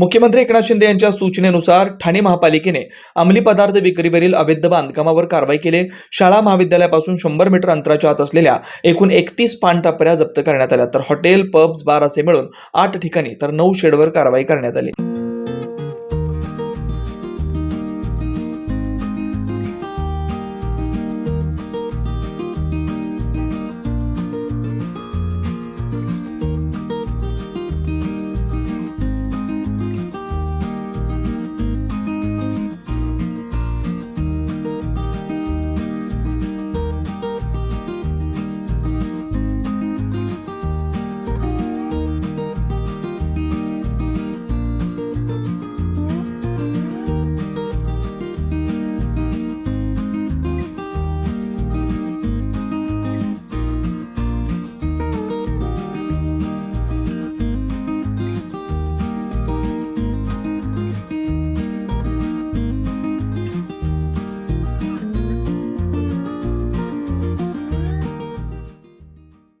मुख्यमंत्री एकनाथ शिंदे यांच्या सूचनेनुसार ठाणे महापालिकेने अंमली पदार्थ विक्रीवरील अवैध बांधकामावर कारवाई केली. शाळा महाविद्यालयापासून शंभर मीटर अंतराच्या आत असलेल्या एकूण एकतीस पानटापऱ्या जप्त करण्यात आल्या. तर हॉटेल पब्स बार असे मिळून आठ ठिकाणी तर नऊ शेडवर कारवाई करण्यात आली.